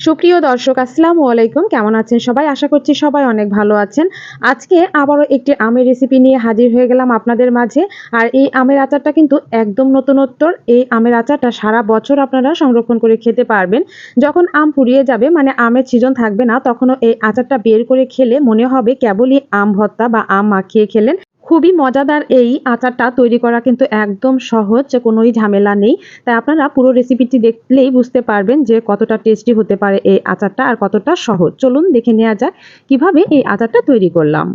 সুপ্রিয় দর্শক, আসসালামু আলাইকুম। কেমন আছেন সবাই? আশা করছি সবাই অনেক ভালো আছেন। আজকে আবারও একটি আমের রেসিপি নিয়ে হাজির হয়ে গেলাম আপনাদের মাঝে। আর এই আমের আচারটা কিন্তু একদম নতুনত্বর। এই আমের আচারটা সারা বছর আপনারা সংরক্ষণ করে খেতে পারবেন। যখন আম পুড়িয়ে যাবে মানে আমের সিজন থাকবে না, তখনও এই আচারটা বের করে খেলে মনে হবে কেবলই আম ভর্তা বা আম মাখিয়ে খেলেন। খুবই মজাদার এই আচারটা তৈরি করা কিন্তু একদম সহজ, যে কোনোই ঝামেলা নেই। তাই আপনারা পুরো রেসিপিটি দেখলেই বুঝতে পারবেন যে কতটা টেস্টি হতে পারে এই আচারটা আর কতটা সহজ। চলুন দেখে নেওয়া যাক কীভাবে এই আচারটা তৈরি করলাম।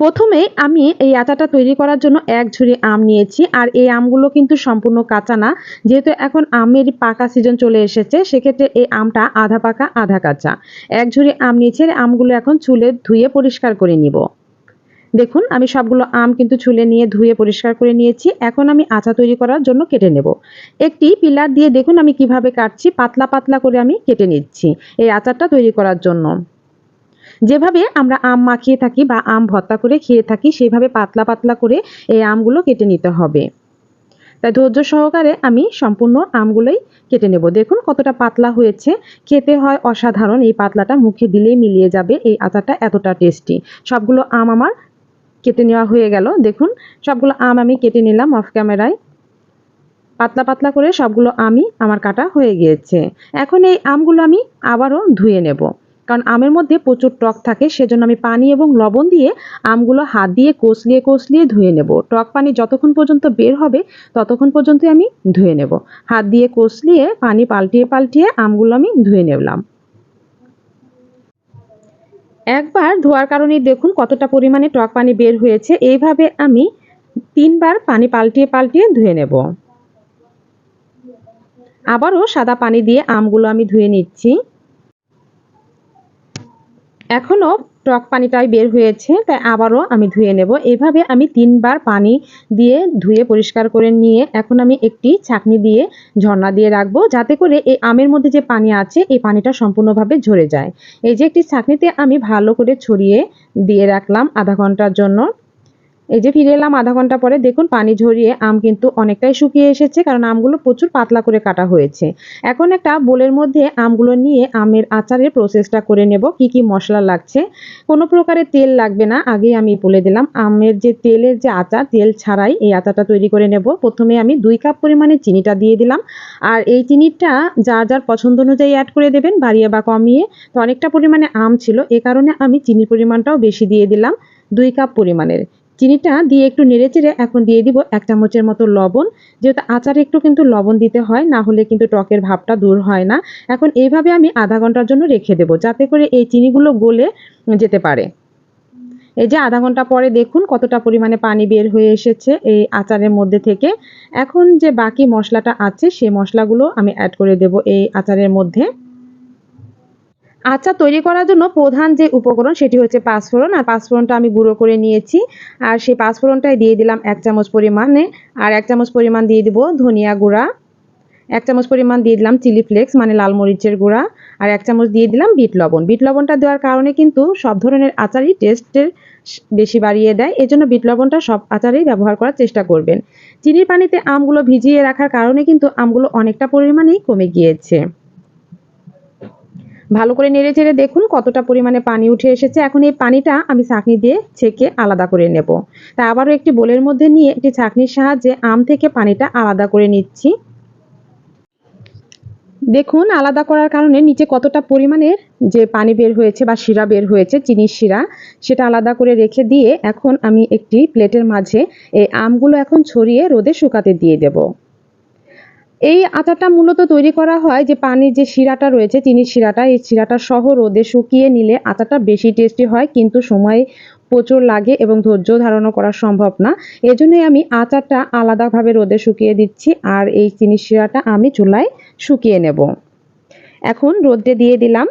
প্রথমে আমি এই আচারটা তৈরি করার জন্য এক ঝুড়ি আম নিয়েছি, আর এই আমগুলো কিন্তু সম্পূর্ণ কাঁচা না। যেহেতু এখন আমের পাকা সিজন চলে এসেছে, সেক্ষেত্রে এই আমটা আধা পাকা, আধা কাঁচা। এক ঝুড়ি আম নিয়েছি, আর আমগুলো এখন চুলে ধুয়ে পরিষ্কার করে নিব। দেখুন, আমি সবগুলো আম কিন্তু ছুলে নিয়ে ধুয়ে পরিষ্কার করে নিয়েছি। এখন আমি আচা তৈরি করার জন্য কেটে নেব। একটি পিলার দিয়ে দেখুন আমি কীভাবে কাটছি, পাতলা পাতলা করে আমি কেটে নিচ্ছি এই আচারটা তৈরি করার জন্য। যেভাবে আমরা আম মাখিয়ে থাকি বা আম ভর্তা করে খেয়ে থাকি, সেভাবে পাতলা পাতলা করে এই আমগুলো কেটে নিতে হবে। তাই ধৈর্য সহকারে আমি সম্পূর্ণ আমগুলোই কেটে নেব। দেখুন কতটা পাতলা হয়েছে। খেতে হয় অসাধারণ, এই পাতলাটা মুখে দিলেই মিলিয়ে যাবে। এই আচারটা এতটা টেস্টি। সবগুলো আম আমার কেটে নেওয়া হয়ে গেল। দেখুন, সবগুলো আম আমি কেটে নিলাম অফ ক্যামেরায় পাতলা পাতলা করে সবগুলো আমি আমার কাটা হয়ে গিয়েছে। এখন এই আমগুলো আমি আবারও ধুয়ে নেব। কারণ আমের মধ্যে প্রচুর টক থাকে, সেজন্য আমি পানি এবং লবণ দিয়ে আমগুলো হাত দিয়ে কষলিয়ে কষলিয়ে ধুয়ে নেব। টক পানি যতক্ষণ পর্যন্ত বের হবে, ততক্ষণ পর্যন্ত আমি ধুয়ে নেব। হাত দিয়ে কষলিয়ে পানি পাল্টিয়ে পাল্টিয়ে আমগুলো আমি ধুয়ে নেবলাম একবার ধোয়ার কারণে দেখুন কতটা পরিমাণে টক পানি বের হয়েছে। এইভাবে আমি তিনবার পানি পাল্টিয়ে পাল্টিয়ে ধুয়ে নেব। আবারও সাদা পানি দিয়ে আমগুলো আমি ধুয়ে নিচ্ছি। এখনও টক পানিটাই বের হয়েছে, তাই আবারও আমি ধুয়ে নেব। এভাবে আমি তিনবার পানি দিয়ে ধুয়ে পরিষ্কার করে নিয়ে এখন আমি একটি ছাকনি দিয়ে ঝর্ণা দিয়ে রাখব, যাতে করে এই আমের মধ্যে যে পানি আছে, এই পানিটা সম্পূর্ণভাবে ঝরে যায়। এই যে একটি ছাকনিতে আমি ভালো করে ছড়িয়ে দিয়ে রাখলাম আধা ঘণ্টার জন্য। এই যে ফিরে এলাম আধা ঘণ্টা পরে, দেখুন পানি ঝরিয়ে আম কিন্তু অনেকটাই শুকিয়ে এসেছে, কারণ আমগুলো প্রচুর পাতলা করে কাটা হয়েছে। এখন একটা বোলের মধ্যে আমগুলো নিয়ে আমের আচারের প্রসেসটা করে নেব, কি কি মশলা লাগছে। কোনো প্রকারের তেল লাগবে না, আগেই আমি বলে দিলাম, আমের যে তেলের যে আচার, তেল ছাড়াই এই আচারটা তৈরি করে নেব। প্রথমে আমি দুই কাপ পরিমাণে চিনিটা দিয়ে দিলাম, আর এই চিনিটা যার যার পছন্দ অনুযায়ী অ্যাড করে দেবেন, বাড়িয়ে বা কমিয়ে। তো অনেকটা পরিমাণে আম ছিল, এ কারণে আমি চিনির পরিমাণটাও বেশি দিয়ে দিলাম, দুই কাপ পরিমাণের। চিনিটা দিয়ে একটু নেড়ে চেড়ে এখন দিয়ে দিব এক চামচের মতো লবণ। যেহেতু আচারে একটু কিন্তু লবণ দিতে হয়, না হলে কিন্তু টকের ভাবটা দূর হয় না। এখন এইভাবে আমি আধা ঘণ্টার জন্য রেখে দেবো, যাতে করে এই চিনিগুলো গলে যেতে পারে। এই যে আধা ঘণ্টা পরে দেখুন কতটা পরিমাণে পানি বের হয়ে এসেছে এই আচারের মধ্যে থেকে। এখন যে বাকি মশলাটা আছে, সেই মশলাগুলো আমি অ্যাড করে দেব এই আচারের মধ্যে। আচার তৈরি করার জন্য প্রধান যে উপকরণ সেটি হচ্ছে পাঁচফোড়ন। আর পাঁচফোড়নটা আমি গুঁড়ো করে নিয়েছি। আর সেই পাঁচফোড়নটাই দিয়ে দিলাম এক চামচ পরিমাণে। আর এক চামচ পরিমাণ দিয়ে দিব ধনিয়া গুঁড়া। এক চামচ পরিমাণ দিয়ে দিলাম চিলি ফ্লেক্স মানে লাল মরিচের গুঁড়া। আর এক চামচ দিয়ে দিলাম বিট লবণ। বিট লবণটা দেওয়ার কারণে কিন্তু সব ধরনের আচারই টেস্টের বেশি বাড়িয়ে দেয়। এজন্য বিট লবণটা সব আচারেই ব্যবহার করার চেষ্টা করবেন। চিনির পানিতে আমগুলো ভিজিয়ে রাখার কারণে কিন্তু আমগুলো অনেকটা পরিমাণেই কমে গিয়েছে। ভালো করে নেড়ে চেড়ে দেখুন কতটা পরিমাণে পানি উঠে এসেছে। এখন এই পানিটা আমি ছাঁকনি দিয়ে ছেঁকে আলাদা করে নেব। তা আবারও একটি বোলের মধ্যে নিয়ে একটি ছাঁকনির সাহায্যে আম থেকে পানিটা আলাদা করে নিচ্ছি। দেখুন আলাদা করার কারণে নিচে কতটা পরিমাণের যে পানি বের হয়েছে বা শিরা বের হয়েছে চিনির শিরা, সেটা আলাদা করে রেখে দিয়ে এখন আমি একটি প্লেটের মাঝে এই আমগুলো এখন ছড়িয়ে রোদে শুকাতে দিয়ে দেবো। এই আচারটা মূলত তৈরি করা হয় যে পানির যে শিরাটা রয়েছে, চিনির শিরাটা, এই শিরাটা সহ রোদে শুকিয়ে নিলে আচারটা বেশি টেস্টি হয়, কিন্তু সময় প্রচুর লাগে এবং ধৈর্য ধারণও করা সম্ভব না। এজন্যই আমি আচারটা আলাদাভাবে রোদে শুকিয়ে দিচ্ছি আর এই চিনির শিরাটা আমি চুলায় শুকিয়ে নেব। এখন রোদে দিয়ে দিলাম।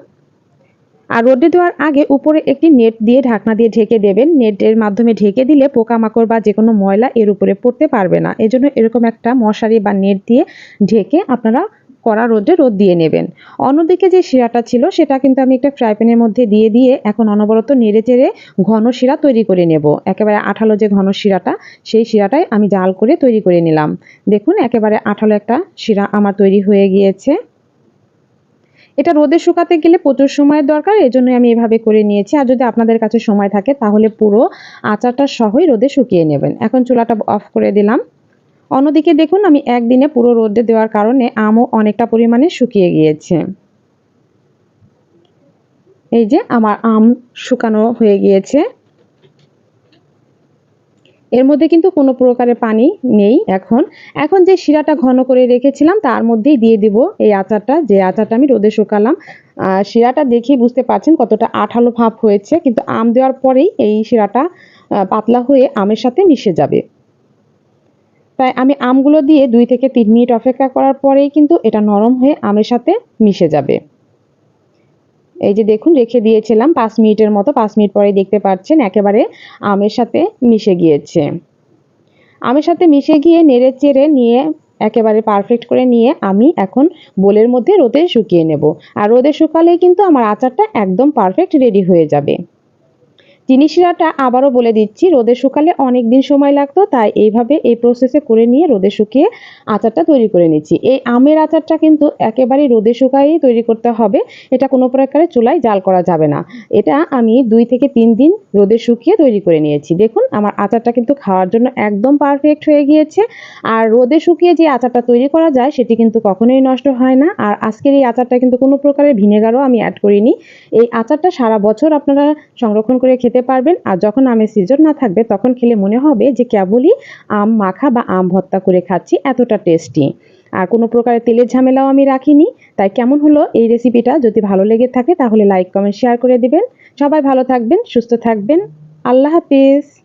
আর রোদে দেওয়ার আগে উপরে একটি নেট দিয়ে ঢাকনা দিয়ে ঢেকে দেবেন। নেটের মাধ্যমে ঢেকে দিলে পোকামাকড় বা যে কোনো ময়লা এর উপরে পড়তে পারবে না। এজন্য এরকম একটা মশারি বা নেট দিয়ে ঢেকে আপনারা কড়া রোদে রোদ দিয়ে নেবেন। অন্যদিকে যে শিরাটা ছিল, সেটা কিন্তু আমি একটা ফ্রাই প্যানের মধ্যে দিয়ে দিয়ে এখন অনবরত নেড়ে চেড়ে ঘন শিরা তৈরি করে নেব। একেবারে আঠালো যে ঘন শিরাটা, সেই শিরাটাই আমি জাল করে তৈরি করে নিলাম। দেখুন, একেবারে আঠালো একটা শিরা আমার তৈরি হয়ে গিয়েছে। এটা রোদে শুকাতে গেলে প্রচুর সময়ের দরকার এই জন্যই আমি এভাবে করে নিয়েছি। আর যদি আপনাদের কাছে সময় থাকে, তাহলে পুরো আচারটা সহই রোদে শুকিয়ে নেবেন। এখন চুলাটা অফ করে দিলাম। অন্যদিকে দেখুন, আমি একদিনে পুরো রোদে দেওয়ার কারণে আমও অনেকটা পরিমাণে শুকিয়ে গিয়েছে। এই যে, আমার আম শুকানো হয়ে গিয়েছে। এর মধ্যে কিন্তু কোনো প্রকারের পানি নেই এখন। এখন যে শিরাটা ঘন করে রেখেছিলাম, তার মধ্যেই দিয়ে দিব এই আচারটা। যে আচারটা আমি রোদে শুকালাম শিরাটা দেখেই বুঝতে পারছেন কতটা আঠালো ভাব হয়েছে। কিন্তু আম দেওয়ার পরেই এই শিরাটা পাতলা হয়ে আমের সাথে মিশে যাবে। তাই আমি আমগুলো দিয়ে দুই থেকে তিন মিনিট অপেক্ষা করার পরেই কিন্তু এটা নরম হয়ে আমের সাথে মিশে যাবে। এই যে দেখুন, রেখে দিয়েছিলাম, পাঁচ মিনিটের মতো, পাঁচ মিনিট পরে দেখতে পাচ্ছেন, একেবারে আমের সাথে মিশে গিয়েছে। আমের সাথে মিশে গিয়ে নেড়ে চেড়ে নিয়ে, একেবারে পারফেক্ট করে নিয়ে আমি এখন বোলের মধ্যে রোদে শুকিয়ে নেব। আর রোদে শুকালে কিন্তু আমার আচারটা একদম পারফেক্ট রেডি হয়ে যাবে। চিনি শিরাটা আবারও বলে দিচ্ছি, রোদে শুকালে অনেক দিন সময় লাগতো, তাই এইভাবে এই প্রসেসে করে নিয়ে রোদে শুকিয়ে আচারটা তৈরি করে নিচ্ছি। এই আমের আচারটা কিন্তু একেবারে রোদে শুকায়েই তৈরি করতে হবে, এটা কোনো প্রকারে চুলায় জাল করা যাবে না। এটা আমি দুই থেকে তিন দিন রোদে শুকিয়ে তৈরি করে নিয়েছি। দেখুন, আমার আচারটা কিন্তু খাওয়ার জন্য একদম পারফেক্ট হয়ে গিয়েছে, আর রোদে শুকিয়ে যে আচারটা তৈরি করা যায়, সেটি কিন্তু কখনোই নষ্ট হয় না, আর আজকের এই আচারটা কিন্তু কোনো প্রকারের ভিনেগারও আমি অ্যাড করিনি। এই আচারটা সারা বছর আপনারা সংরক্ষণ করে খেতে পারবেন। আর যখন আমের সিজন না থাকবে, তখন খেলে মনে হবে যে কেবলই আম মাখা বা আম ভর্তা করে খাচ্ছি, এতটা টেস্টি আর কোনো প্রকারের তেলের ঝামেলাও আমি রাখিনি। তাই কেমন হলো এই রেসিপিটা যদি ভালো লেগে থাকে, তাহলে লাইক কমেন্ট শেয়ার করে দিবেন। সবাই ভালো থাকবেন, সুস্থ থাকবেন। আল্লাহ হাফিজ।